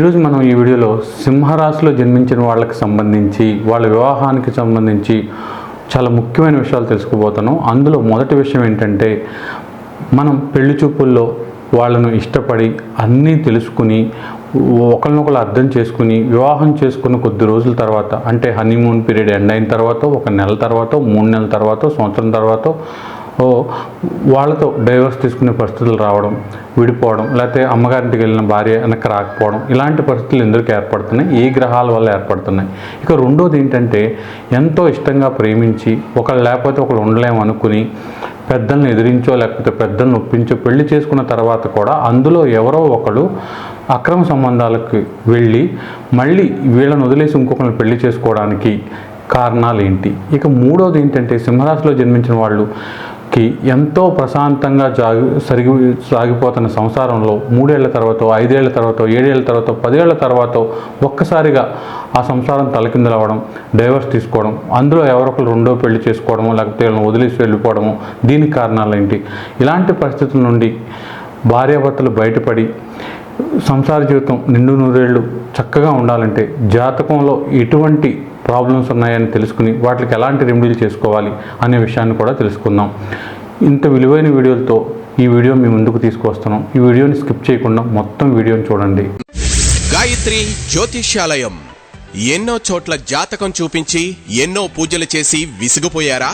ఈరోజు మనం ఈ వీడియోలో సింహరాశిలో జన్మించిన వాళ్ళకి సంబంధించి వాళ్ళ వివాహానికి సంబంధించి చాలా ముఖ్యమైన విషయాలు తెలుసుకోబోతున్నాం. అందులో మొదటి విషయం ఏంటంటే మనం పెళ్ళి చూపుల్లో వాళ్ళను ఇష్టపడి అన్నీ తెలుసుకుని ఒకరినొకరు అర్థం చేసుకుని వివాహం చేసుకున్న కొద్ది రోజుల తర్వాత అంటే హనీమూన్ పీరియడ్ ఎండ్ అయిన తర్వాత ఒక నెల తర్వాత మూడు నెలల తర్వాత సంవత్సరం తర్వాత వాళ్ళతో డైవర్స్ తీసుకునే పరిస్థితులు రావడం విడిపోవడం లేకపోతే అమ్మగారింటికి వెళ్ళిన భార్య వెనక్కి రాకపోవడం ఇలాంటి పరిస్థితులు ఎందుకు ఏర్పడుతున్నాయి? ఏ గ్రహాల వల్ల ఏర్పడుతున్నాయి. ఇక రెండోది ఏంటంటే ఎంతో ఇష్టంగా ప్రేమించి ఒకళ్ళు లేకపోతే ఒకళ్ళు ఉండలేము అనుకుని పెద్దల్ని ఎదిరించో లేకపోతే పెద్దల్ని ఒప్పించో పెళ్ళి చేసుకున్న తర్వాత కూడా అందులో ఎవరో ఒకడు అక్రమ సంబంధాలకు వెళ్ళి మళ్ళీ వీళ్ళని వదిలేసి ఇంకొకరిని పెళ్ళి చేసుకోవడానికి కారణాలు ఏంటి? ఇక మూడోది ఏంటంటే సింహరాశిలో జన్మించిన వాళ్ళు కి ఎంతో ప్రశాంతంగా జాగి సరిగి సాగిపోతున్న సంసారంలో మూడేళ్ళ తర్వాత ఐదేళ్ళ తర్వాత ఏడేళ్ళ తర్వాత పదేళ్ళ తర్వాత ఒక్కసారిగా ఆ సంసారం తలకిందలవ్వడం డైవర్స్ తీసుకోవడం అందులో ఎవరొకరు రెండో పెళ్ళి చేసుకోవడము లేకపోతే వీళ్ళని వదిలేసి వెళ్ళిపోవడము దీనికి కారణాలు ఏంటి ఇలాంటి పరిస్థితుల నుండి భార్యాభర్తలు బయటపడి సంసార జీవితం నిండు నూరేళ్ళు చక్కగా ఉండాలంటే జాతకంలో ఎటువంటి ప్రాబ్లమ్స్ ఉన్నాయని తెలుసుకుని వాటికి ఎలాంటి రెమెడీలు చేసుకోవాలి అనే విషయాన్ని కూడా తెలుసుకుందాం. ఇంత విలువైన వీడియోలతో ఈ వీడియో మీ ముందుకు తీసుకొస్తున్నాం ఈ వీడియోని స్కిప్ చేయకుండా మొత్తం వీడియోని చూడండి. గాయత్రి జ్యోతిష్యాలయం. ఎన్నో చోట్ల జాతకం చూపించి ఎన్నో పూజలు చేసి విసిగిపోయారా?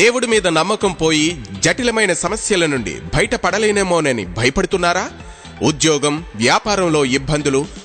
దేవుడి మీద నమ్మకం పోయి జటిలమైన సమస్యల నుండి బయటపడలేనేమోనని భయపడుతున్నారా? ఉద్యోగం వ్యాపారంలో ఇబ్బందులు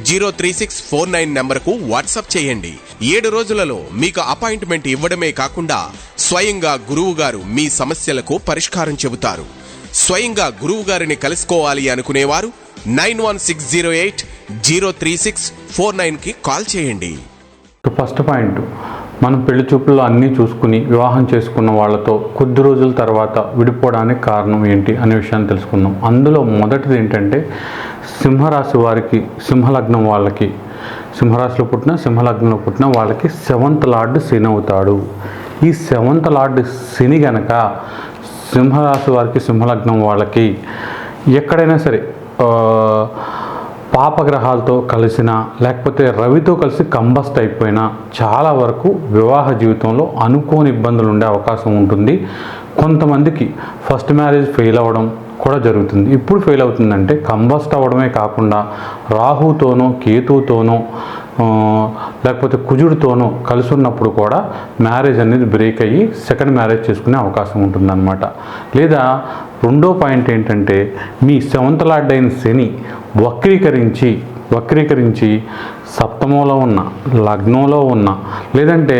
zero three six four nine నెంబర్కు వాట్సాప్ చేయండి. ఏడు రోజులలో మీకు అపాయింట్మెంట్ ఇవ్వడమే కాకుండా స్వయంగా గురువు గారు మీ సమస్యలకు పరిష్కారం చెబుతారు. స్వయంగా గురువు గారిని కలుసుకోవాలి అనుకునేవారు nine one six zero eight zero three six four నైన్కి కాల్ చేయండి. ఫస్ట్ పాయింట్ మనం పెళ్ళి చూపుల్లో అన్నీ చూసుకుని వివాహం చేసుకున్న వాళ్ళతో కొద్ది రోజుల తర్వాత విడిపోవడానికి కారణం ఏంటి అనే విషయాన్ని తెలుసుకుందాం. అందులో మొదటిది ఏంటంటే సింహరాశి వారికి సింహలగ్నం వాళ్ళకి. సింహరాశిలో పుట్టిన సింహలగ్నంలో పుట్టిన వాళ్ళకి సెవెంత్ లార్డ్ శని అవుతాడు. ఈ సెవెంత్ లార్డ్ శని గనక సింహరాశి వారికి సింహలగ్నం వాళ్ళకి ఎక్కడైనా సరే పాపగ్రహాలతో కలిసిన లేకపోతే రవితో కలిసి కంబస్ట్ అయిపోయినా చాలా వరకు వివాహ జీవితంలో అనుకోని ఇబ్బందులు ఉండే అవకాశం ఉంటుంది. కొంతమందికి ఫస్ట్ మ్యారేజ్ ఫెయిల్ అవ్వడం కూడా జరుగుతుంది. ఇప్పుడు ఫెయిల్ అవుతుందంటే కంబస్ట్ అవ్వడమే కాకుండా రాహుతోనో కేతుతోనో లేకపోతే కుజుడితోనో కలిసి ఉన్నప్పుడు కూడా మ్యారేజ్ అనేది బ్రేక్ అయ్యి సెకండ్ మ్యారేజ్ చేసుకునే అవకాశం ఉంటుందన్నమాట. లేదా రెండో పాయింట్ ఏంటంటే మీ సెవెంత్ లార్డ్ అయిన శని వక్రీకరించి వక్రీకరించి సప్తమంలో ఉన్న లగ్నంలో ఉన్న లేదంటే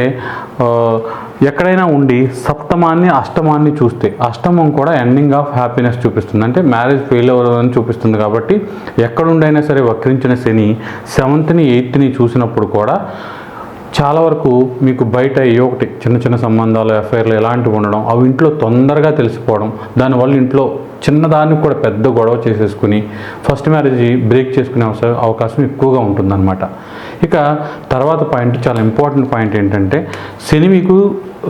ఎక్కడైనా ఉండి సప్తమాన్ని అష్టమాన్ని చూస్తే అష్టమం కూడా ఎండింగ్ ఆఫ్ హ్యాపీనెస్ చూపిస్తుంది. అంటే మ్యారేజ్ ఫెయిల్ అవ్వదని చూపిస్తుంది కాబట్టి ఎక్కడుండైనా సరే వక్రించిన శని సెవెంత్ని ఎయిత్ని చూసినప్పుడు కూడా చాలా వరకు మీకు బయట ఏ ఒకటి చిన్న చిన్న సంబంధాలు ఎఫ్ఐఆర్లు ఎలాంటివి ఉండడం అవి ఇంట్లో తొందరగా తెలిసిపోవడం దానివల్ల ఇంట్లో చిన్నదానికి కూడా పెద్ద గొడవ చేసేసుకుని ఫస్ట్ మ్యారేజ్ బ్రేక్ చేసుకునే అవకాశం ఎక్కువగా ఉంటుందన్నమాట. ఇక తర్వాత పాయింట్ చాలా ఇంపార్టెంట్ పాయింట్ ఏంటంటే శని మీకు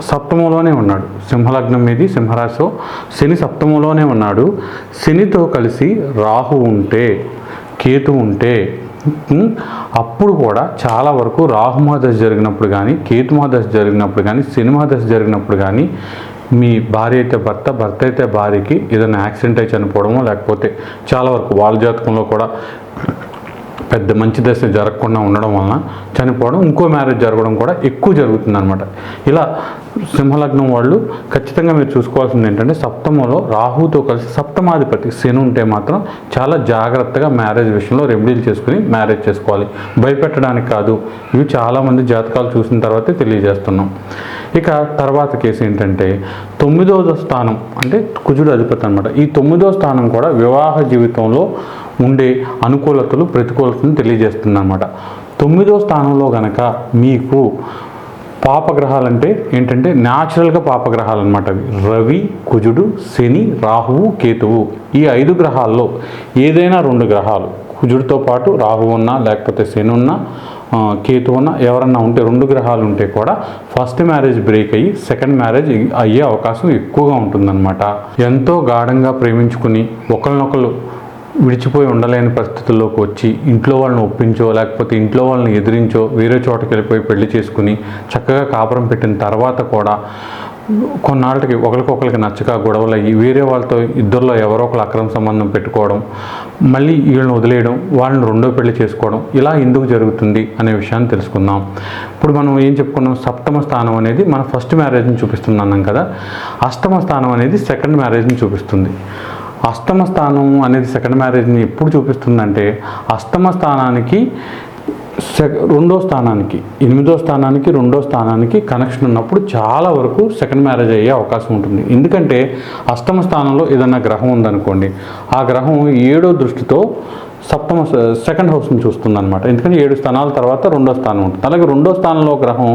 సప్తమంలోనే ఉన్నాడు. సింహలగ్నం మీది సింహరాశిలో శని సప్తమంలోనే ఉన్నాడు. శనితో కలిసి రాహు ఉంటే కేతు ఉంటే అప్పుడు కూడా చాలా వరకు రాహు దశ జరిగినప్పుడు కానీ కేతు దశ జరిగినప్పుడు కానీ సినిమా దశ జరిగినప్పుడు కానీ మీ భార్య అయితే భర్త భర్త అయితే భార్యకి ఏదైనా యాక్సిడెంట్ అయి చనిపోవడమో లేకపోతే చాలా వరకు వాళ్ళ జాతకంలో కూడా పెద్ద మంచి దశ జరగకుండా ఉండడం వలన చనిపోవడం ఇంకో మ్యారేజ్ జరగడం కూడా ఎక్కువ జరుగుతుంది అనమాట ఇలా సింహలగ్నం వాళ్ళు ఖచ్చితంగా మీరు చూసుకోవాల్సింది ఏంటంటే సప్తమంలో రాహుతో కలిసి సప్తమాధిపతి శని ఉంటే మాత్రం చాలా జాగ్రత్తగా మ్యారేజ్ విషయంలో రెమెడీలు చేసుకుని మ్యారేజ్ చేసుకోవాలి. భయపెట్టడానికి కాదు. ఇవి చాలామంది జాతకాలు చూసిన తర్వాతే తెలియజేస్తున్నాం. ఇక తర్వాత కేసు ఏంటంటే తొమ్మిదవ స్థానం అంటే కుజుడు అధిపతి అనమాట ఈ తొమ్మిదవ స్థానం కూడా వివాహ జీవితంలో ఉండే అనుకూలతలు ప్రతికూలతను తెలియజేస్తుంది అనమాట తొమ్మిదో స్థానంలో గనక మీకు పాపగ్రహాలు అంటే ఏంటంటే న్యాచురల్గా పాపగ్రహాలు అనమాట అవి. రవి కుజుడు శని రాహువు కేతువు. ఈ ఐదు గ్రహాల్లో ఏదైనా రెండు గ్రహాలు. కుజుడితో పాటు రాహు ఉన్నా లేకపోతే శని ఉన్నా కేతు ఉన్న ఎవరన్నా ఉంటే రెండు గ్రహాలు ఉంటే కూడా ఫస్ట్ మ్యారేజ్ బ్రేక్ అయ్యి సెకండ్ మ్యారేజ్ అయ్యే అవకాశం ఎక్కువగా ఉంటుందన్నమాట. ఎంతో గాఢంగా ప్రేమించుకుని ఒకరినొకరు విడిచిపోయి ఉండలేని పరిస్థితుల్లోకి వచ్చి ఇంట్లో వాళ్ళని ఒప్పించో లేకపోతే ఇంట్లో వాళ్ళని ఎదిరించో వేరే చోటకి వెళ్ళిపోయి పెళ్ళి చేసుకుని చక్కగా కాపురం పెట్టిన తర్వాత కూడా కొన్నాళ్ళకి ఒకరికొకరికి నచ్చక గొడవలు అయ్యి వేరే వాళ్ళతో ఇద్దరిలో ఎవరో ఒకరు అక్రమ సంబంధం పెట్టుకోవడం మళ్ళీ వీళ్ళని వదిలేయడం వాళ్ళని రెండో పెళ్ళి చేసుకోవడం ఇలా ఎందుకు జరుగుతుంది అనే విషయాన్ని తెలుసుకుందాం. ఇప్పుడు మనం ఏం చెప్పుకున్నాం? సప్తమ స్థానం అనేది మన ఫస్ట్ మ్యారేజ్ని చూపిస్తుంది అన్నాం కదా. అష్టమ స్థానం అనేది సెకండ్ మ్యారేజ్ని చూపిస్తుంది. అష్టమ స్థానం అనేది సెకండ్ మ్యారేజ్ని ఎప్పుడు చూపిస్తుందంటే అష్టమ స్థానానికి రెండో స్థానానికి ఎనిమిదో స్థానానికి రెండో స్థానానికి కనెక్షన్ ఉన్నప్పుడు చాలా వరకు సెకండ్ మ్యారేజ్ అయ్యే అవకాశం ఉంటుంది. ఎందుకంటే అష్టమ స్థానంలో ఏదైనా గ్రహం ఉందనుకోండి ఆ గ్రహం ఏడో దృష్టితో సప్తమ సెకండ్ హౌస్ని చూస్తుందనమాట ఎందుకంటే ఏడు స్థానాల తర్వాత రెండో స్థానం ఉంటుంది. అలాగే రెండో స్థానంలో గ్రహం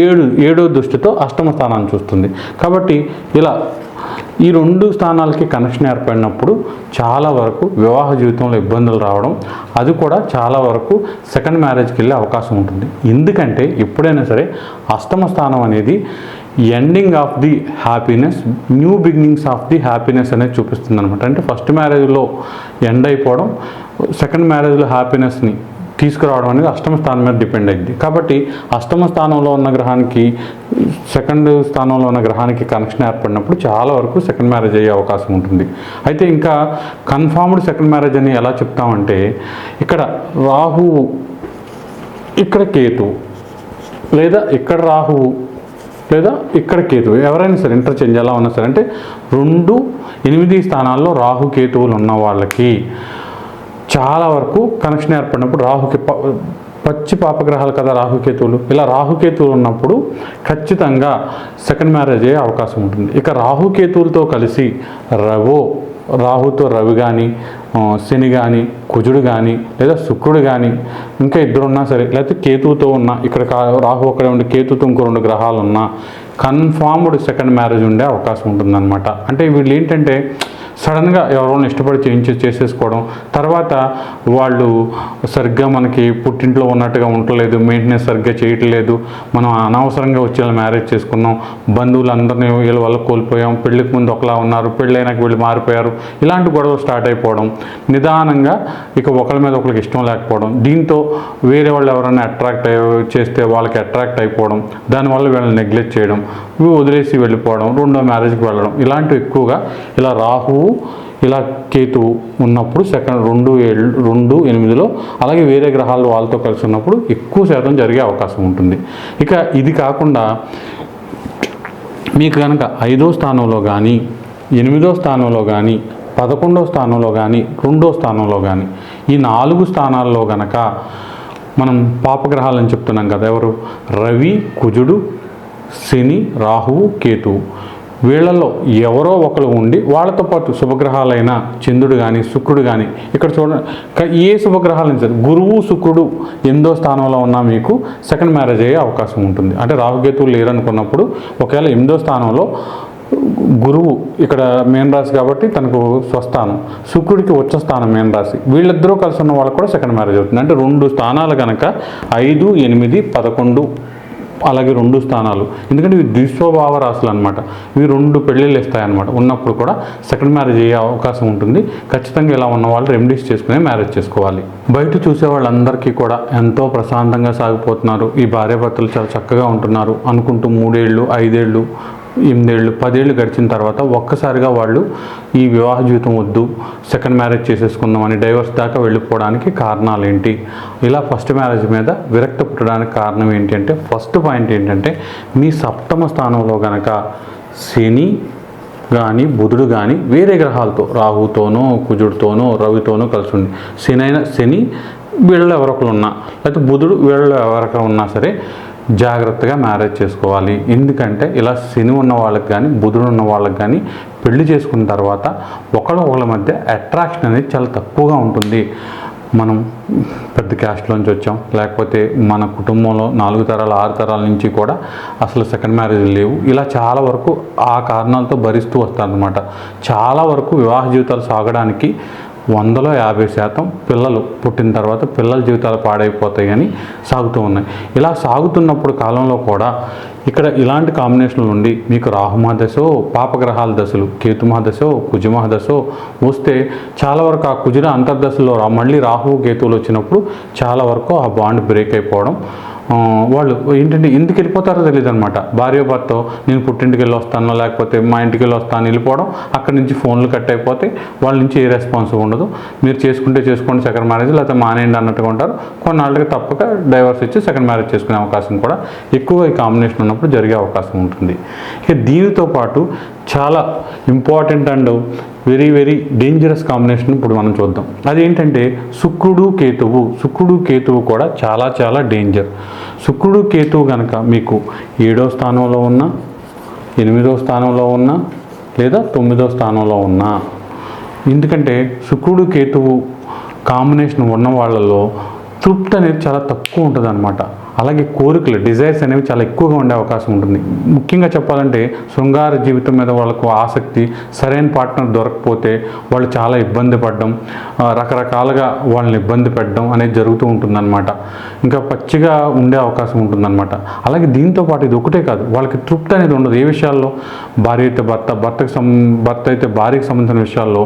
ఏడు ఏడో దృష్టితో అష్టమ స్థానాన్ని చూస్తుంది. కాబట్టి ఇలా ఈ రెండు స్థానాలకి కనెక్షన్ ఏర్పడినప్పుడు చాలా వరకు వివాహ జీవితంలో ఇబ్బందులు రావడం అది కూడా చాలా వరకు సెకండ్ మ్యారేజ్కి వెళ్ళే అవకాశం ఉంటుంది. ఎందుకంటే ఎప్పుడైనా సరే అష్టమ స్థానం అనేది ending of the happiness new beginnings of the happiness అనేది చూపిస్తుంది అనమాట అంటే ఫస్ట్ మ్యారేజ్లో ఎండ్ అయిపోవడం సెకండ్ మ్యారేజ్లో హ్యాపీనెస్ని తీసుకురావడం అనేది అష్టమ స్థానం మీద డిపెండ్ అయింది కాబట్టి అష్టమ స్థానంలో ఉన్న గ్రహానికి సెకండ్ స్థానంలో ఉన్న గ్రహానికి కనెక్షన్ ఏర్పడినప్పుడు చాలా వరకు సెకండ్ మ్యారేజ్ అయ్యే అవకాశం ఉంటుంది. అయితే ఇంకా కన్ఫామ్డ్ సెకండ్ మ్యారేజ్ అని ఎలా చెప్తామంటే ఇక్కడ రాహు ఇక్కడ కేతు లేదా ఇక్కడ రాహువు లేదా ఇక్కడ కేతువు ఎవరైనా సరే ఇంటర్చేంజ్ ఎలా ఉన్నా సరే అంటే రెండు ఎనిమిది స్థానాల్లో రాహు కేతువులు ఉన్న వాళ్ళకి చాలా వరకు కనెక్షన్ ఏర్పడినప్పుడు రాహుకి ప- పచ్చి పాపగ్రహాలు కదా రాహుకేతువులు. ఇలా రాహుకేతువులు ఉన్నప్పుడు ఖచ్చితంగా సెకండ్ మ్యారేజ్ అయ్యే అవకాశం ఉంటుంది. ఇక రాహుకేతువులతో కలిసి రవో రాహుతో రవి కానీ శని కానీ కుజుడు కానీ లేదా శుక్రుడు కానీ ఇంకా ఇద్దరున్నా సరే లేకపోతే కేతువుతో ఉన్న ఇక్కడ కా- రాహు ఒకడే ఉండి కేతుతో ఇంకో రెండు గ్రహాలు ఉన్నా కన్ఫామ్డ్ సెకండ్ మ్యారేజ్ ఉండే అవకాశం ఉంటుందన్నమాట. అంటే వీళ్ళు ఏంటంటే సడన్గా ఎవరైనా ఇష్టపడి చేయించి చేసేసుకోవడం. తర్వాత వాళ్ళు సరిగ్గా మనకి పుట్టింట్లో ఉన్నట్టుగా ఉండలేదు మెయింటెనెన్స్ సరిగ్గా చేయట్లేదు. మనం అనవసరంగా వచ్చి మ్యారేజ్ చేసుకున్నాం. బంధువులందరినీ వీళ్ళ వల్ల కోల్పోయాం. పెళ్ళికి ముందు ఒకలా ఉన్నారు. పెళ్ళైనాక వీళ్ళు మారిపోయారు. ఇలాంటి గొడవలు స్టార్ట్ అయిపోవడం. నిదానంగా ఇక ఒకరి మీద ఒకరికి ఇష్టం లేకపోవడం. దీంతో వేరే వాళ్ళు ఎవరైనా అట్రాక్ట్ చేస్తే వాళ్ళకి అట్రాక్ట్ అయిపోవడం. దానివల్ల వీళ్ళని నెగ్లెక్ట్ చేయడం. వదిలేసి వెళ్ళిపోవడం. రెండో మ్యారేజ్కి వెళ్ళడం. ఇలాంటివి ఎక్కువగా ఇలా రాహువు ఇలా కేతు ఉన్నప్పుడు సెకండ్ రెండు ఏళ్ళు రెండు ఎనిమిదిలో అలాగే వేరే గ్రహాలు వాళ్ళతో కలిసి ఉన్నప్పుడు ఎక్కువ శాతం జరిగే అవకాశం ఉంటుంది. ఇక ఇది కాకుండా మీకు కనుక ఐదో స్థానంలో కానీ ఎనిమిదో స్థానంలో కానీ పదకొండో స్థానంలో కానీ రెండో స్థానంలో కానీ ఈ నాలుగు స్థానాల్లో గనక మనం పాపగ్రహాలని చెప్తున్నాం కదా ఎవరు? రవి కుజుడు శని రాహువు కేతువు. వీళ్ళల్లో ఎవరో ఒకరు ఉండి వాళ్ళతో పాటు శుభగ్రహాలైన చంద్రుడు కానీ శుక్రుడు కానీ ఇక్కడ చూడండి ఏ శుభగ్రహాలు సార్ గురువు శుక్రుడు ఎనిమిదో స్థానంలో ఉన్నా మీకు సెకండ్ మ్యారేజ్ అయ్యే అవకాశం ఉంటుంది. అంటే రాహుకేతువులు లేరనుకున్నప్పుడు ఒకవేళ ఎనిమిదో స్థానంలో గురువు ఇక్కడ మేన్ రాశి కాబట్టి తనకు స్వస్థానం శుక్రుడికి ఉచ్చ స్థానం మేన్ రాశి వీళ్ళిద్దరూ కలిసి ఉన్న వాళ్ళకి కూడా సెకండ్ మ్యారేజ్ అవుతుంది. అంటే రెండు స్థానాలు కనుక ఐదు ఎనిమిది పదకొండు అలాగే రెండు స్థానాలు. ఎందుకంటే ఇవి ద్విస్వభావ రాశులు అనమాట ఇవి రెండు పెళ్ళిళ్ళు ఇస్తాయన్నమాట. ఉన్నప్పుడు కూడా సెకండ్ మ్యారేజ్ అయ్యే అవకాశం ఉంటుంది. ఖచ్చితంగా ఇలా ఉన్న వాళ్ళు రెమెడీస్ చేసుకునే మ్యారేజ్ చేసుకోవాలి. బయట చూసే వాళ్ళందరికీ కూడా ఎంతో ప్రశాంతంగా సాగిపోతున్నారు. ఈ భార్యాభర్తలు చాలా చక్కగా ఉంటున్నారు. అనుకుంటూ మూడేళ్ళు ఐదేళ్ళు ఎనిమిదేళ్ళు పదేళ్ళు గడిచిన తర్వాత ఒక్కసారిగా వాళ్ళు ఈ వివాహ జీవితం వద్దు సెకండ్ మ్యారేజ్ చేసేసుకుందామని డైవర్స్ దాకా వెళ్ళిపోవడానికి కారణాలు ఏంటి ఇలా ఫస్ట్ మ్యారేజ్ మీద విరక్తి పుట్టడానికి కారణం ఏంటి అంటే ఫస్ట్ పాయింట్ ఏంటంటే మీ సప్తమ స్థానంలో గనక శని కానీ బుధుడు కానీ వేరే గ్రహాలతో రాహుతోనో కుజుడితోనో రవితోనో కలిసి ఉంది శని అయినా శని వీళ్ళలో ఎవరొకరు ఉన్నా లేకపోతే బుధుడు వీళ్ళలో ఎవరొకరు ఉన్నా సరే జాగ్రత్తగా మ్యారేజ్ చేసుకోవాలి. ఎందుకంటే ఇలా శని ఉన్న వాళ్ళకి కానీ బుధుడు ఉన్న వాళ్ళకి కానీ పెళ్ళి చేసుకున్న తర్వాత ఒకళ్ళ ఒకళ్ళ మధ్య అట్రాక్షన్ అనేది చాలా తక్కువగా ఉంటుంది. మనం పెద్ద క్యాస్ట్లోంచి వచ్చాం. లేకపోతే మన కుటుంబంలో నాలుగు తరాలు ఆరు తరాల నుంచి కూడా అసలు సెకండ్ మ్యారేజ్ లేవు. ఇలా చాలా వరకు ఆ కారణాలతో భరిస్తూ వస్తారనమాట చాలా వరకు వివాహ జీవితాలు సాగడానికి వందలో యాభై శాతం పిల్లలు పుట్టిన తర్వాత పిల్లల జీవితాలు పాడైపోతాయి అని సాగుతూ ఉన్నాయి. ఇలా సాగుతున్నప్పుడు కాలంలో కూడా ఇక్కడ ఇలాంటి కాంబినేషన్లు ఉండి మీకు రాహుమహదశో పాపగ్రహాల దశలు కేతుమహదశో దశో వస్తే చాలా వరకు ఆ కుజుర అంతర్దశలో మళ్ళీ రాహువు కేతువులు వచ్చినప్పుడు చాలా వరకు ఆ బాండ్ బ్రేక్ అయిపోవడం వాళ్ళు ఏంటంటే ఎందుకు వెళ్ళిపోతారో తెలియదు అనమాట భార్య భర్త నేను పుట్టింటికి వెళ్ళి వస్తాను లేకపోతే మా ఇంటికి వెళ్ళి వస్తాను వెళ్ళిపోవడం అక్కడి నుంచి ఫోన్లు కట్ అయిపోతే వాళ్ళ నుంచి ఏ రెస్పాన్స్ ఉండదు. మీరు చేసుకుంటే చేసుకోండి సెకండ్ మ్యారేజ్ లేకపోతే మానేయండి అన్నట్టుగా ఉంటారు. కొన్నాళ్ళకి తప్పక డైవర్స్ ఇచ్చి సెకండ్ మ్యారేజ్ చేసుకునే అవకాశం కూడా ఎక్కువ ఈ కాంబినేషన్ ఉన్నప్పుడు జరిగే అవకాశం ఉంటుంది. ఇక దీనితో పాటు చాలా important and very very dangerous combination ఇప్పుడు మనం చూద్దాం. అదేంటంటే శుక్రుడు కేతువు శుక్రుడు కేతువు కూడా చాలా చాలా డేంజర్ శుక్రుడు కేతువు కనుక మీకు ఏడో స్థానంలో ఉన్న ఎనిమిదో స్థానంలో ఉన్న లేదా తొమ్మిదో స్థానంలో ఉన్న ఎందుకంటే శుక్రుడు కేతువు కాంబినేషన్ ఉన్న వాళ్ళలో తృప్తి అనేది చాలా తక్కువ ఉంటుంది అనమాట అలాగే కోరికలు డిజైర్స్ అనేవి చాలా ఎక్కువగా ఉండే అవకాశం ఉంటుంది. ముఖ్యంగా చెప్పాలంటే శృంగార జీవితం మీద వాళ్ళకు ఆసక్తి సరైన పార్ట్నర్ దొరకకపోతే వాళ్ళు చాలా ఇబ్బంది పడడం రకరకాలుగా వాళ్ళని ఇబ్బంది పెట్టడం అనేది జరుగుతూ ఉంటుందన్నమాట. ఇంకా పచ్చిగా ఉండే అవకాశం ఉంటుందన్నమాట. అలాగే దీంతో పాటు ఇది ఒకటే కాదు వాళ్ళకి తృప్తి అనేది ఉండదు. ఏ విషయాల్లో? భార్య అయితే భర్త భర్తకు సం భర్త అయితే భార్యకు సంబంధించిన విషయాల్లో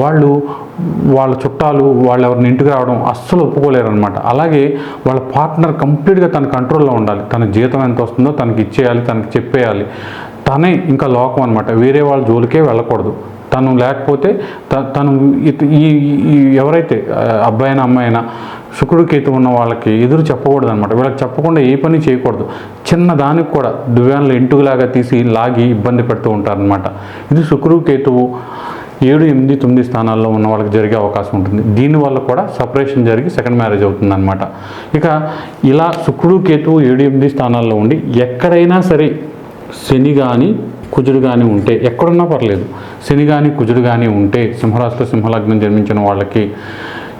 వాళ్ళు వాళ్ళ చుట్టాలు వాళ్ళు ఎవరిని ఇంటికి రావడం అస్సలు ఒప్పుకోలేరు అనమాట అలాగే వాళ్ళ పార్ట్నర్ కంప్లీట్గా తన కంట్రోల్లో ఉండాలి. తన జీతం ఎంత వస్తుందో తనకి ఇచ్చేయాలి తనకి చెప్పేయాలి. తనే ఇంకా లోకం అనమాట వేరే వాళ్ళ జోలికే వెళ్ళకూడదు. తను లేకపోతే త- తను ఈ ఎవరైతే ఆ, అబ్బాయి అయినా అమ్మాయి అయినా శుక్రుడు కేతు ఉన్న వాళ్ళకి ఎదురు చెప్పకూడదు అనమాట వీళ్ళకి చెప్పకుండా ఏ పని చేయకూడదు. చిన్న దానికి కూడా దువ్యాన్లు ఇంటులాగా తీసి లాగి ఇబ్బంది పెడుతూ ఉంటారనమాట ఇది శుక్రుడు కేతువు ఏడు ఎనిమిది తొమ్మిది స్థానాల్లో ఉన్న వాళ్ళకి జరిగే అవకాశం ఉంటుంది. దీనివల్ల కూడా సపరేషన్ జరిగి సెకండ్ మ్యారేజ్ అవుతుందన్నమాట. ఇక ఇలా శుక్రుడు కేతువు ఏడు ఎనిమిది స్థానాల్లో ఉండి ఎక్కడైనా సరే శని కానీ కుజుడు కానీ ఉంటే ఎక్కడున్నా పర్లేదు. శని కానీ కుజుడు కానీ ఉంటే సింహరాశిలో సింహలగ్నం జన్మించిన వాళ్ళకి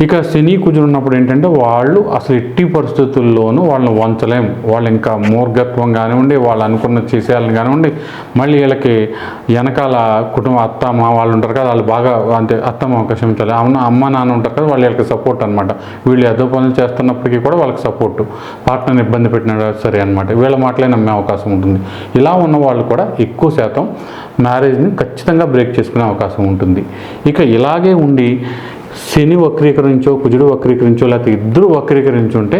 ఇక శని కుజుడు ఉన్నప్పుడు ఏంటంటే వాళ్ళు అసలు ఎట్టి పరిస్థితుల్లోనూ వాళ్ళని వంచలేం. వాళ్ళు ఇంకా మూర్ఘత్వం కానివ్వండి వాళ్ళు అనుకున్న చేసేయాలని కానివ్వండి మళ్ళీ వీళ్ళకి వెనకాల కుటుంబ అత్తమ్మ వాళ్ళు ఉంటారు కదా వాళ్ళు బాగా అంటే అత్తమ్మ క్షమించాలి అమ్మ అమ్మ నాన్న ఉంటారు కదా వాళ్ళు వీళ్ళకి సపోర్ట్ అనమాట వీళ్ళు ఏదో పనులు చేస్తున్నప్పటికీ కూడా వాళ్ళకి సపోర్టు పార్ట్నర్ని ఇబ్బంది పెట్టిన సరే అనమాట వీళ్ళ మాటలే నమ్మే అవకాశం ఉంటుంది. ఇలా ఉన్న వాళ్ళు కూడా ఎక్కువ శాతం మ్యారేజ్ని ఖచ్చితంగా బ్రేక్ చేసుకునే అవకాశం ఉంటుంది. ఇక ఇలాగే ఉండి శని వక్రీకరించో కుజుడు వక్రీకరించో లేకపోతే ఇద్దరు వక్రీకరించుంటే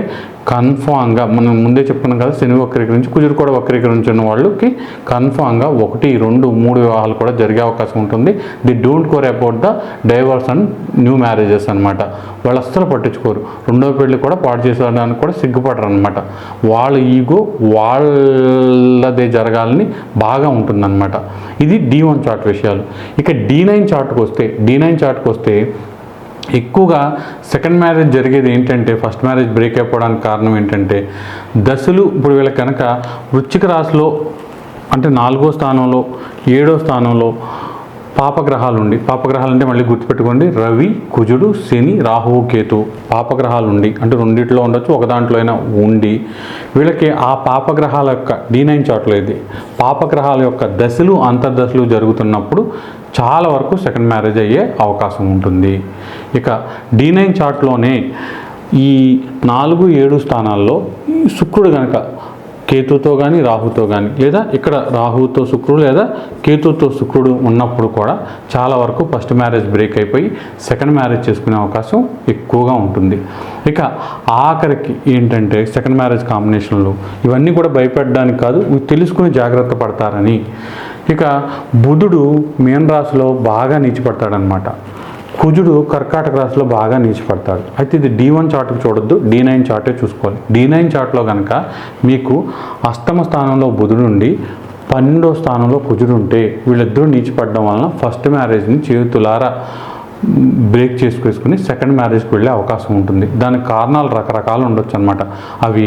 కన్ఫామ్గా మనం ముందే చెప్పుకున్నాం కదా శని వక్రీకరించి కుజుడు కూడా వక్రీకరించిన వాళ్ళకి కన్ఫామ్గా ఒకటి రెండు మూడు వివాహాలు కూడా జరిగే అవకాశం ఉంటుంది. They don't care about the divorce and new marriages అనమాట వాళ్ళు అస్సలు పట్టించుకోరు. రెండో పెళ్ళి కూడా పాడు చేసేయడానికి కూడా సిగ్గుపడరు అనమాట వాళ్ళ ఈగో వాళ్ళదే జరగాలని బాగా ఉంటుందన్నమాట. ఇది డి వన్ చార్ట్ విషయాలు. ఇక డి నైన్ చార్ట్కి వస్తే డి నైన్ చార్ట్కి వస్తే ఎక్కువగా సెకండ్ మ్యారేజ్ జరిగేది ఏంటంటే ఫస్ట్ మ్యారేజ్ బ్రేక్ అయిపోవడానికి కారణం ఏంటంటే దశలు ఇప్పుడు వీళ్ళకి కనుక వృచ్చిక రాశిలో అంటే నాలుగో స్థానంలో ఏడో స్థానంలో పాపగ్రహాలు ఉండి పాపగ్రహాలు అంటే మళ్ళీ గుర్తుపెట్టుకోండి రవి కుజుడు శని రాహువు కేతు పాపగ్రహాలు ఉండి అంటే రెండిట్లో ఉండొచ్చు ఒక దాంట్లో అయినా ఉండి వీళ్ళకి ఆ పాపగ్రహాల యొక్క డీనైన్ చాట్లో ఇది పాపగ్రహాల యొక్క దశలు అంతర్దశలు జరుగుతున్నప్పుడు చాలా వరకు సెకండ్ మ్యారేజ్ అయ్యే అవకాశం ఉంటుంది. ఇక డి నైన్ చార్ట్లోనే ఈ నాలుగు ఏడు స్థానాల్లో శుక్రుడు కనుక కేతుతో కానీ రాహుతో కానీ లేదా ఇక్కడ రాహుతో శుక్రుడు లేదా కేతుతో శుక్రుడు ఉన్నప్పుడు కూడా చాలా వరకు ఫస్ట్ మ్యారేజ్ బ్రేక్ అయిపోయి సెకండ్ మ్యారేజ్ చేసుకునే అవకాశం ఎక్కువగా ఉంటుంది. ఇక ఆఖరికి ఏంటంటే సెకండ్ మ్యారేజ్ కాంబినేషన్లు ఇవన్నీ కూడా భయపడడానికి కాదు తెలుసుకుని జాగ్రత్త పడతారని. ఇక బుధుడు మీన రాశిలో బాగా నీచిపడతాడనమాట కుజుడు కర్కాటక రాశిలో బాగా నీచిపడతాడు. అయితే ఇది డి వన్ చార్ట్కి చూడొద్దు. డి నైన్ చార్టే చూసుకోవాలి. డి నైన్ చార్ట్లో కనుక మీకు అష్టమ స్థానంలో బుధుడు ఉండి పన్నెండో స్థానంలో కుజుడు ఉంటే వీళ్ళిద్దరూ నీచిపడడం వలన ఫస్ట్ మ్యారేజ్ని చేతులారా బ్రేక్ చేసుకుని సెకండ్ మ్యారేజ్కి వెళ్ళే అవకాశం ఉంటుంది. దానికి కారణాలు రకరకాలు ఉండొచ్చు అనమాట అవి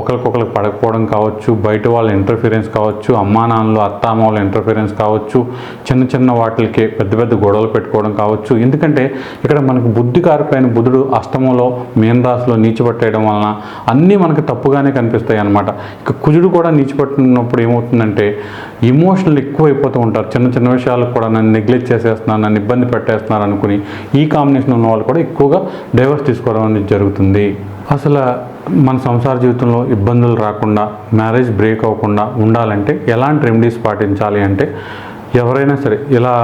ఒకరికొకరికి పడకపోవడం కావచ్చు బయట వాళ్ళ ఇంటర్ఫీరెన్స్ కావచ్చు అమ్మా నాన్నలు అత్తామ్మ వాళ్ళ ఇంటర్ఫీరెన్స్ కావచ్చు చిన్న చిన్న వాటికి పెద్ద పెద్ద గొడవలు పెట్టుకోవడం కావచ్చు. ఎందుకంటే ఇక్కడ మనకు బుద్ధి కారిపోయిన బుధుడు అష్టమంలో మీనరాశిలో నీచిపట్టేయడం వలన అన్నీ మనకు తప్పుగానే కనిపిస్తాయి అనమాట ఇక కుజుడు కూడా నీచిపట్టినప్పుడు ఏమవుతుందంటే ఇమోషనల్ ఎక్కువైపోతూ ఉంటారు. చిన్న చిన్న విషయాలకు కూడా నన్ను నెగ్లెక్ట్ చేసేస్తున్నాను నన్ను ఇబ్బంది పెట్టేస్తున్నారు అనుకుని ఈ కాంబినేషన్ ఉన్న వాళ్ళు కూడా ఎక్కువగా డైవర్స్ తీసుకోవడం అనేది జరుగుతుంది. అసలు మన సంసార జీవితంలో ఇబ్బందులు రాకుండా మ్యారేజ్ బ్రేక్ అవ్వకుండా ఉండాలంటే ఎలాంటి రెమెడీస్ పాటించాలి అంటే ఎవరైనా సరే ఇలా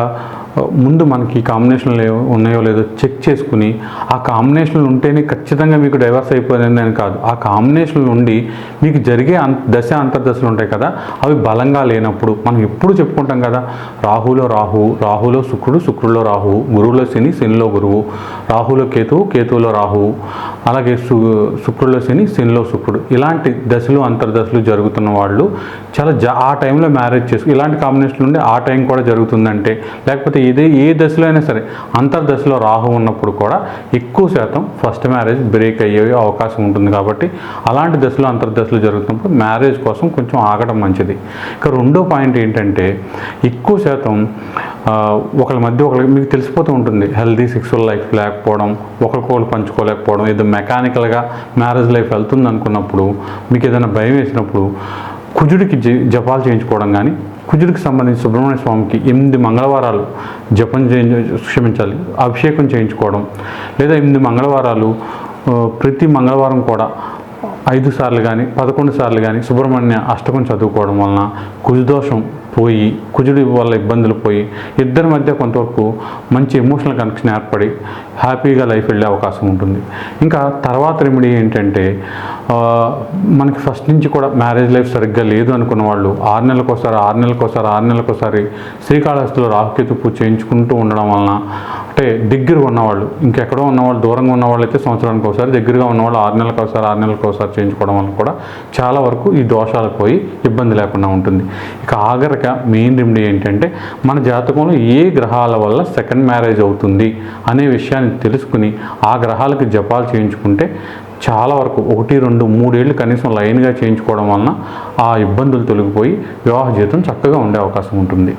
ముందు మనకి కాంబినేషన్లు ఉన్నాయో లేదో చెక్ చేసుకుని ఆ కాంబినేషన్లు ఉంటేనే ఖచ్చితంగా మీకు డైవర్స్ అయిపోయింది అని కాదు. ఆ కాంబినేషన్లు ఉండి మీకు జరిగే అంత దశ అంతర్దశలు ఉంటాయి కదా అవి బలంగా లేనప్పుడు మనం ఎప్పుడు చెప్పుకుంటాం కదా రాహులో రాహు రాహులో శుక్రుడు శుక్రుడిలో రాహువు గురువులో శని శనిలో గురువు రాహులో కేతువు కేతువులో రాహువు అలాగే సు శుక్రుడిలో శని శనిలో శుక్రుడు. ఇలాంటి దశలు అంతర్దశలు జరుగుతున్న వాళ్ళు చాలా జా ఆ టైంలో మ్యారేజ్ చేసుకు ఇలాంటి కాంబినేషన్లు ఉండి ఆ టైం కూడా జరుగుతుందంటే లేకపోతే ఇది ఏ దశలో అయినా సరే అంతర్దశలో రాహు ఉన్నప్పుడు కూడా ఎక్కువ శాతం ఫస్ట్ మ్యారేజ్ బ్రేక్ అయ్యే అవకాశం ఉంటుంది కాబట్టి అలాంటి దశలో అంతర్దశలో జరుగుతున్నప్పుడు మ్యారేజ్ కోసం కొంచెం ఆగడం మంచిది. ఇక రెండో పాయింట్ ఏంటంటే ఎక్కువ శాతం ఒకరి ఒకళ్ళ మధ్య ఒకరికి మీకు తెలిసిపోతూ ఉంటుంది హెల్దీ సెక్సువల్ లైఫ్ లేకపోవడం ఒకరికొకరు పంచుకోలేకపోవడం ఏదో మెకానికల్గా మ్యారేజ్ లైఫ్ వెళ్తుంది అనుకున్నప్పుడు మీకు ఏదైనా భయం వేసినప్పుడు కుజుడికి జపాలు చేయించుకోవడం కానీ కుజుడికి సంబంధించి సుబ్రహ్మణ్య స్వామికి ఎనిమిది మంగళవారాలు జపం చేయించ క్షమించాలి అభిషేకం చేయించుకోవడం లేదా ఎనిమిది మంగళవారాలు ప్రతి మంగళవారం కూడా ఐదు సార్లు కానీ పదకొండు సార్లు కానీ సుబ్రహ్మణ్య అష్టకం చదువుకోవడం వలన కుజదోషం పోయి కుజుడి వల్ల ఇబ్బందులు పోయి ఇద్దరి మధ్య కొంతవరకు మంచి ఎమోషనల్ కనెక్షన్ ఏర్పడి హ్యాపీగా లైఫ్ వెళ్ళే అవకాశం ఉంటుంది. ఇంకా తర్వాత రెమెడీ ఏంటంటే మనకి ఫస్ట్ నుంచి కూడా మ్యారేజ్ లైఫ్ సరిగ్గా లేదు అనుకున్న వాళ్ళు ఆరు నెలలకోసారి ఆరు నెలలకోసారి ఆరు నెలలకోసారి శ్రీకాళహస్తిలో రాహుకేతు పూజ చేయించుకుంటూ ఉండడం వలన అంటే దగ్గర ఉన్నవాళ్ళు ఇంకెక్కడో ఉన్నవాళ్ళు దూరంగా ఉన్నవాళ్ళు అయితే సంవత్సరానికి ఒకసారి దగ్గరగా ఉన్నవాళ్ళు ఆరు నెలలకు ఒకసారి ఆరు నెలలకు ఒకసారి చేయించుకోవడం వల్ల కూడా చాలా వరకు ఈ దోషాలు పోయి ఇబ్బంది లేకుండా ఉంటుంది. ఇక ఆఖరిక మెయిన్ రెమెడీ ఏంటంటే మన జాతకంలో ఏ గ్రహాల వల్ల సెకండ్ మ్యారేజ్ అవుతుంది అనే విషయాన్ని తెలుసుకుని ఆ గ్రహాలకు జపాలు చేయించుకుంటే చాలా వరకు ఒకటి రెండు మూడేళ్ళు కనీసం లైన్గా చేయించుకోవడం వలన ఆ ఇబ్బందులు తొలగిపోయి వివాహ జీవితం చక్కగా ఉండే అవకాశం ఉంటుంది.